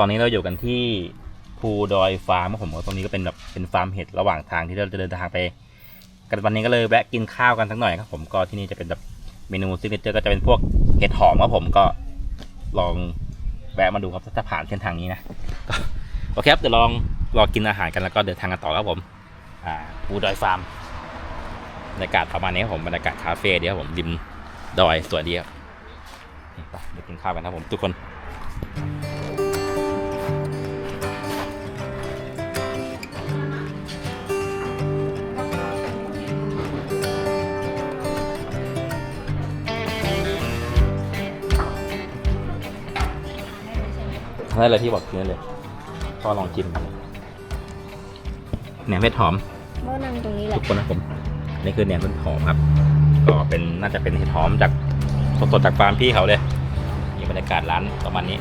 ตอนนี้เราอยู่กันที่ภูดอยฟาร์มครับผมตรงนี้ก็เป็นแบบเป็นฟาร์มเห็ดระหว่างทางที่เราจะเดินทางไป กันวันนี้ก็เลยแวะกินข้าวกันสักหน่อยครับผมก็ที่นี่จะเป็นแบบเมนูซิกเนเจอร์ก็จะเป็นพวกเห็ดหอมครับผมก็ลองแวะมาดูครับถ้าผ่านเส้นทางนี้นะโอเคครับเดี๋ยวลองรอกินอาหารกันแล้วก็เดินทางกันต่อครับผมอ่าภูดอยฟาร์มบรรยากาศประมาณนี้ครับผมบรรยากาศคาเฟ่เดีครับผมริมดอยสวยดีครับไปกินข้าวกันครับผมทุกคน ได้เลยที่บอกกินได้เลยก็ลองกินแหนมเห็ดหอมเมื่อนั่งตรงนี้แหทุละกคนนะผมนี่คือแหนมเห็ดหอมครับ ก็เป็นน่าจะเป็นเห็ดหอมจากสดๆจากฟาร์มพี่เขาเลยมีบรรยากาศร้านประมาณนี้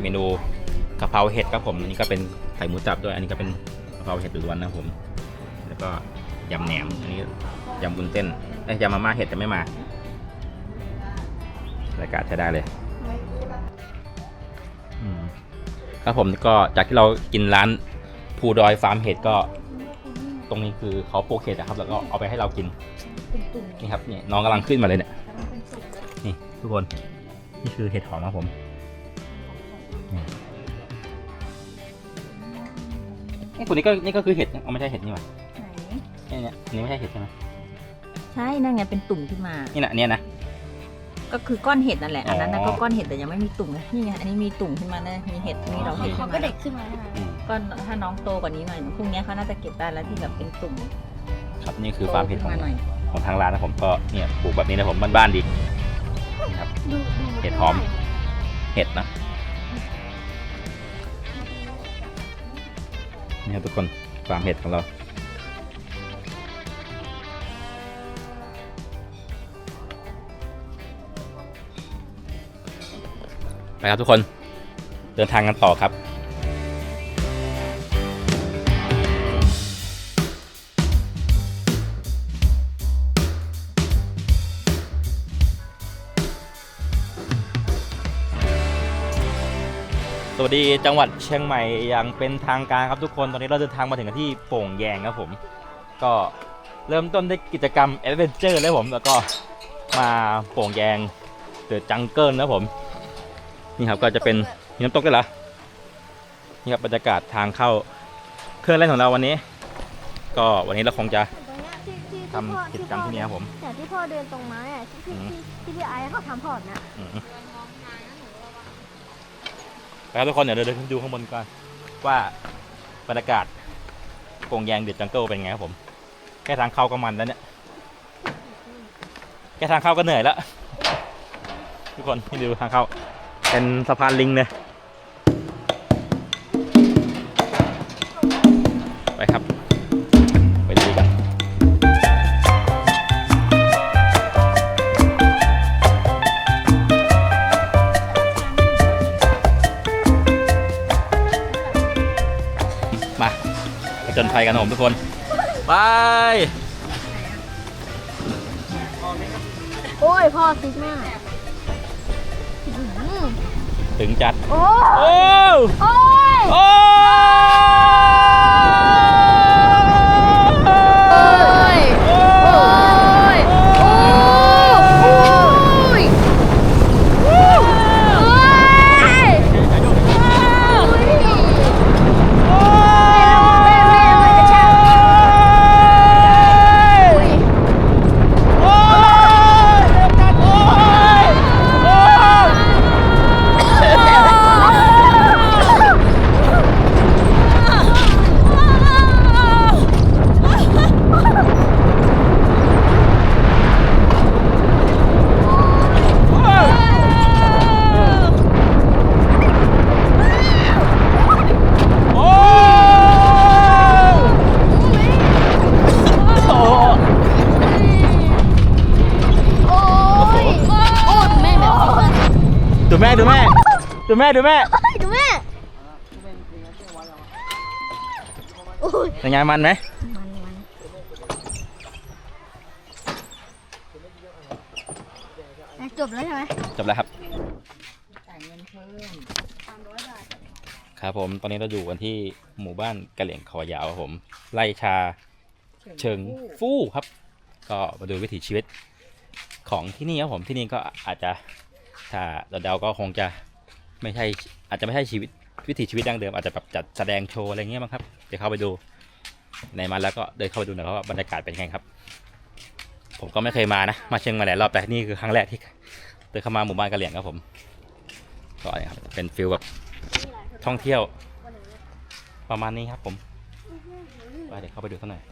เมนูกะเพราเห็ดครับผมอันนี้ก็เป็นไข่หมูสับด้วย อันนี้ก็เป็นกะเพราเห็ดล้วนนะครับผม แล้วก็ยำแหนมอันนี้ยำบุนเส้นเอ้ยำมาม่าเห็ดจะไม่มาบรรยากาศใช้ได้เลยครับผมก็จากที่เรากินร้านภูดอยฟาร์มเห็ดก็ ตรงนี้คือเขาโปลูกเห็ดนะครับ แล้วก็เอาไปให้เรากินนี่ครับนี่น้องกำลังขึ้นมาเลยเนี่ยนี่ทุกคนนี่คือเห็ดหอมครับผม นี่นี่ตัวนี้ก็นี่ก็คือเห็ดนะเอาไม่ใช่เห็ดนี่หว่าไหนเนี่ยเนี่ยอันนี้ไม่ใช่เห็ดใช่ไหมใช่นั่นไงเป็นตุ่มขึ้นมา นี่นะอันเนี่ยนะ ก็คือก้อนเห็ดนั่นแหละอันนั้นนะอ๋อ ก็ก้อนเห็ดแต่ยังไม่มีตุ่มนะนี่ไงอันนี้มีตุ่มขึ้นมานะมีเห็ดมีเราๆเห็ดเขาขึ้นก็มาเด็กขึ้นมาแล้วอืมก็ถ้าน้องโตกว่านี้หน่อยพรุ่งนี้เขาน่าจะเก็บได้แล้วที่แบบเป็นตุ่มครับนี่คือฟาร์มเห็ดของโตขึ้นมาหน่อยของทางร้านนะผมก็เนี่ยปลูกแบบนี้นะผมบ้านๆดีนี่ครับดูดูเห็ดหอม เห็ดนะ นี่ครับทุกคนฟาร์มเห็ดของเรา ไปครับทุกคน เดินทางกันต่อครับ วัสดีจังหวัดเชียงใหม่อย่างเป็นทางการครับทุกคนตอนนี้เราเดินทางมาถึงกันที่โป่งแยงครับผม ก็เริ่มต้นด้วยกิจกรรมแอดเวนเจอร์เลยผมแล้วก็มาโป่งแยงเดอะจังเกิลนะผม นี่ครับก็จะเป็นมีน้ำตกด้วยเหรอนี่ครับบรรยากาศทางเข้าเครื่องเล่นของเราวันนี้ ก็วันนี้เราคงจะ ตรงเนี้ยที่ที่ทำกิจกรรมที่นี่ครับผมแต่ที่พ่อเดินตรงไม้อะที่ที่อืมที่ที่พี่ไอ้เขาทำพอร์ตนะอืม นะครับทุกคนเดี๋ยวเราดินดูข้างบนก่อนว่าบรรยากาศโกงแยงเดอดจังเกิลเป็นไงครับผมแค่ทางเข้าก็มันแล้วเนี่ยแค่ทางเข้าก็เหนื่อยแล้ว ทุกคนนี่ดูทางเข้า เป็นสะพานลิงเลย กันนะผมทุกคน ไป โอ้ยพ่อซิกมากอื้อหือถึงจัด โอ้โอ้ โอ้ย โอ้ ย โอ้ ยโอ้ยโอ้ย ดูแม่ดูแม่ดูแม่โอ้ยเป็นไงมันไหมมันมันอะจบแล้วใช่ไหมจบแล้วครับ จ่ายเงินเพิ่มครับผมตอนนี้เราอยู่กันที่หมู่บ้านกะเหลี่ยงคอยาวครับผมไล่ชาเชิงฟู่ครับ ก็มาดูวิถีชีวิตของที่นี่ครับผมที่นี่ก็อาจจะถ้าเราเดาก็คงจะ ไม่ใช่อาจจะไม่ใช่ชีวิตวิถีชีวิตดั้งเดิมอาจจะแบบจัดแสดงโชว์อะไรเงี้ยมั้งครับเดี๋ยวเข้าไปดูในมันแล้วก็เดินเข้าไปดูหน่อยว่าบรรยากาศเป็นไงครับ ผมก็ไม่เคยมานะมาเชียงใหม่หลายรอบแต่นี่คือครั้งแรกที่เดินเข้ามาหมู่บ้านกะเหลี่ยงครับผมก็เนี่ยครับเป็นฟิลแบบท่องเที่ยว ประมาณนี้ครับผมไปเดี๋ยวเข้าไปดูสักหน่อย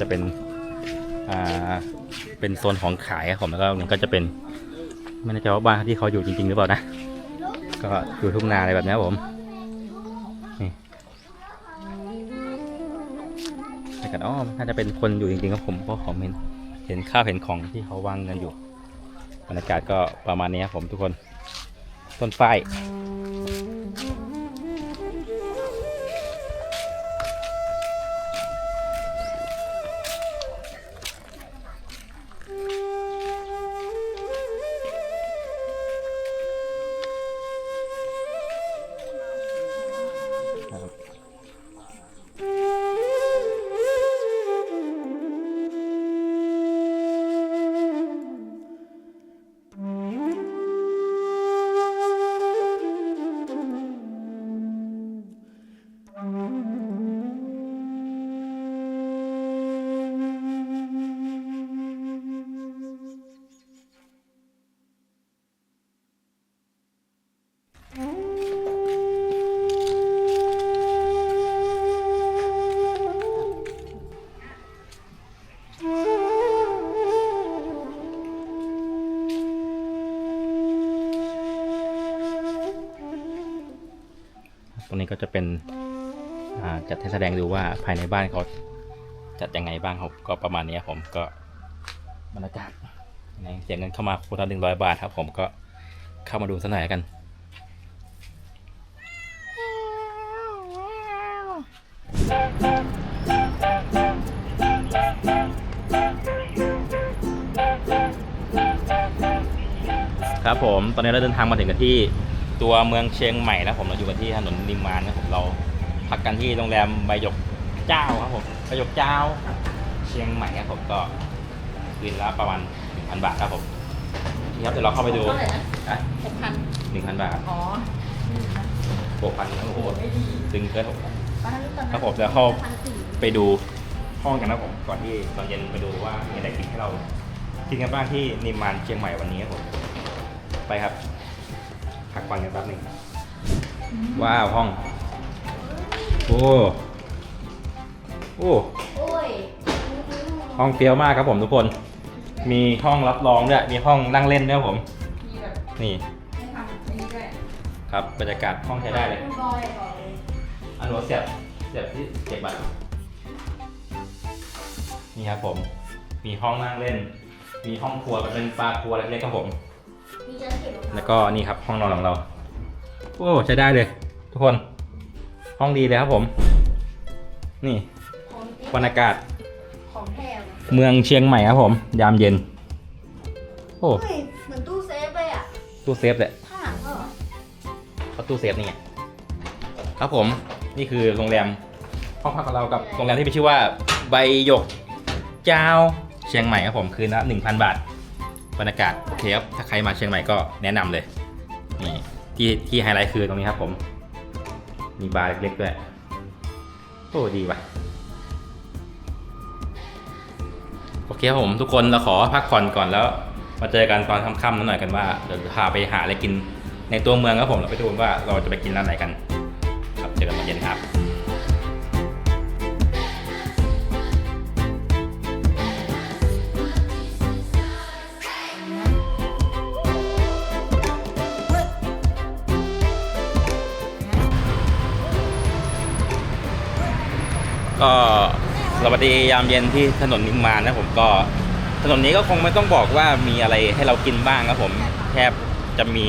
จะเป็นอ่าเป็นโซนของขายครับผมแล้วก็ตรงนี้ก็จะเป็นไม่แน่ใจว่าบ้านที่เขาอยู่จริง ๆ หรือเปล่านะ ก็อยู่ทุ่งนาอะไรแบบนี้ครับผมนี่แต่กันอ้อน่าจะเป็นคนอยู่จริงๆครับผมเพราะผมเห็นเห็นข้าวเห็นของที่เขาวางกันอยู่บรรยากาศก็ประมาณนี้ครับผมทุกคนต้นฝ้าย นี้ก็จะเป็นจัดให้แสดงดูว่าภายในบ้านเขาจัดยังไงบ้างครับก็ประมาณนี้ครับผมก็บรรยากาศเสียเงินเข้ามาคนละหนึ่งร้อยบาทครับ ผมก็เข้ามาดูสักหน่อยกันครับผม ตอนนี้เราเดินทางมาถึงกันที่ ตัวเมืองเชียงใหม่แล้วผมเราอยู่กันที่ถนนนิมมานนะครับผมเราพักกันที่โรงแรมใบหยกเจ้าครับผมใบหยกเจ้า เชียงใหม่ครับผมก็คืนละประมาณ1,000บาทครับผมนี่ครับเดี๋ยวเราเข้าไปดูเท่าไหร่นะอะหกพันหนึ่งพันบาทอ๋อหกพันโอ้โหไม่ดีตึงเกินหกพัน ป้าลูกตอนนั้นครับผมเดี๋ยวเข้า พันสี่ไปดูห้องกันนะผมก่อนที่ตอนเย็นไปดูว่ามีอะไรกินให้เรากินกันบ้างที่นิมมานเชียงใหม่วันนี้ครับผมไปครับพั กฟังกันแป๊บหนึ่งว้าวห้อง โอ้โอ้โอ้ยห้องเฟี้ยวมากครับผมทุกคน มีห้องรับรองด้วย มีห้องนั่งเล่นด้วยครับผมมีแบบนี่ให้ทำอันนี้ด้วยครับบรรยากาศห้องใช้ได้เลยบอยบอกเลยอันหัวเสียบเสียบที่เก็บบัตรนี่ครับผม มีห้องนั่งเล่น มีห้องครัวเป็นปลาครัวเล็กๆครับผม แล้เท้าวก็นี่ครับห้องนอนของเรา โอ้ใช้ได้เลย ทุกคน ห้องดีเลยครับผม นี่ของจริงบรรยากาศของแท้เลยเมืองเชียงใหม่ครับผม ยามเย็น โอ้เฮ้ยเหมือนตู้เซฟเลยอะ ตู้เซฟเลยข้างหลังก็เหรอเขาตู้เซฟนี่ไงครับผม นี่คือโรงแรมห้องพักของเรากับโรงแรมที่มีชื่อว่าใบหยกเจ้าเชียงใหม่ครับผมคืนละ1,000บาท บรรยากาศโอเคครับ ถ้าใครมาเชียงใหม่ก็แนะนำเลย นี่ที่ที่ไฮไลท์คือตรงนี้ครับผม มีบาร์เล็กๆด้วย โอ้ดีว่ะ โอเคครับผมทุกคนเราขอพักผ่อนก่อนแล้ว มาเจอกันตอนค่ำๆนิดหน่อยกันว่าเดี๋ยวพาไปหาอะไรกินในตัวเมืองครับผมเราไปดูกันว่าเราจะไปกินร้านไหนกัน ครับเจอกันตอนเย็นครับ ก็สวัสดียามเย็นที่ถนนนิมมานนะผมก็ถนนนี้ก็คงไม่ต้องบอกว่ามีอะไรให้เรากินบ้างครับผมแทบจะมี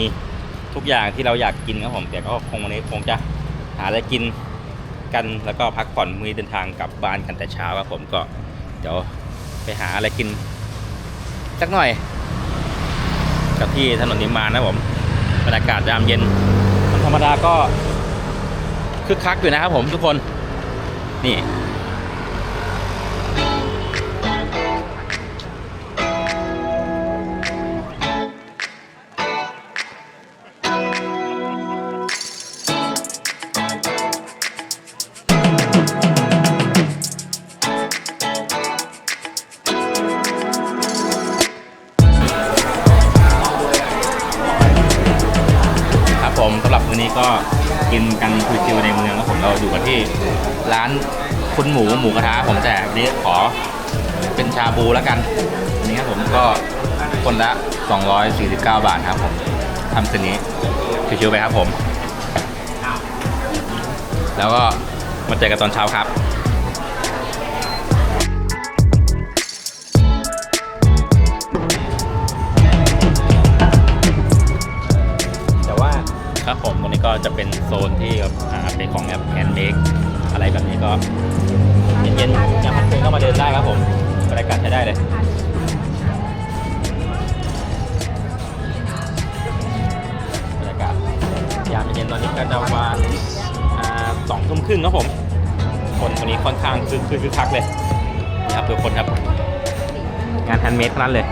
ทุกอย่างที่เราอยากกินครับผมแต่ก็คงวันนี้คงจะหาอะไรกินกันแล้วก็พักผ่อนมือเดินทางกลับบ้านกันแต่เช้าครับผมก็เดี๋ยวไปหาอะไรกินสักหน่อย กับที่ถนนนิมมานนะผมบรรยากาศยามเย็นวันธรรมดาก็คึกคักอยู่นะครับผมทุกคนนี่ กินกันชิวๆในเมืองครับผมเราอยู่กันที่ร้านคุณหมูหมูกระทะผมแต่วันนี้ขอเป็นชาบูแล้วกันอันนี้ครับผมก็คนละ 249 บาทครับผมทำสิ่งนี้ชิวๆไปครับผม แล้วก็มาเจอกันตอนเช้าครับ นี้ก็จะเป็นโซนที่แบบอ่าเป็นของแบบแฮนด์เมดอะไรแบบนี้ก็เย็นๆยามค่ำคืนก็มาเดินได้ครับผมบรรยากาศใช้ได้เลยบรรยากาศยามเย็นตอนนี้ก็จะประมาณสองทุ่มครึ่งครับผม คนตรงนี้ค่อนข้างคือคือคักเลยนี่ครับทุกคนครับ งานแฮนด์เมดทั้งนั้นเลย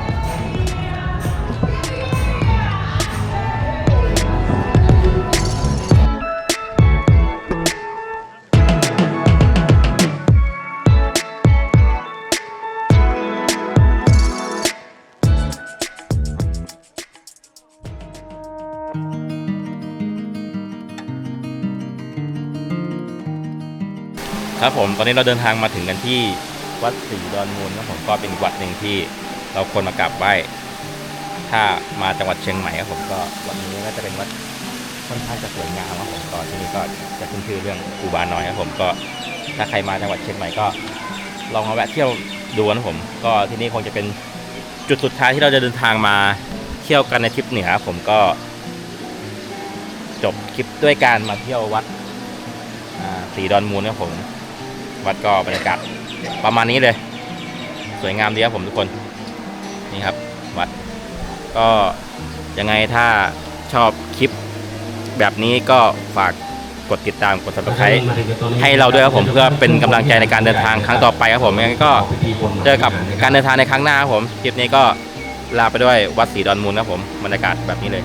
ครับผมตอนนี้เราเดินทางมาถึงกันที่วัดศรีดอนมูลครับผมก็เป็นวัดหนึ่งที่เราควรมากราบไหว้ถ้ามาจังหวัดเชียงใหม่ครับผมก็วันนี้ก็จะเป็นวัดค่อนข้างจะสวยงามครับผมก็ที่นี่ก็จะขึ้นชื่อเรื่องกูบาน้อยครับผมก็ถ้าใครมาจังหวัดเชียงใหม่ก็ลองมาแวะเที่ยวดูนะผมก็ที่นี่คงจะเป็นจุดสุดท้ายที่เราจะเดินทางมาเที่ยวกันในทริปเหนือครับผมก็ จบคลิปด้วยการมาเที่ยววัดอ่าศรีดอนมูลครับผม วัดก็บรรยากาศประมาณนี้เลย สวยงามดีครับผมทุกคนนี่ครับวัด ก็ยังไงถ้าชอบคลิปแบบนี้ก็ฝากกดติดตามกด subscribe ให้เราด้วยครับผมเพื่อเป็นกำลังใจในการเดินทางครั้งต่อไปครับผมยังไงก็เจอกับการเดินทางในครั้งหน้าครับผมคลิปนี้ก็ลาไปด้วยวัดศรีดอนมูลครับผมบรรยากาศแบบนี้เลย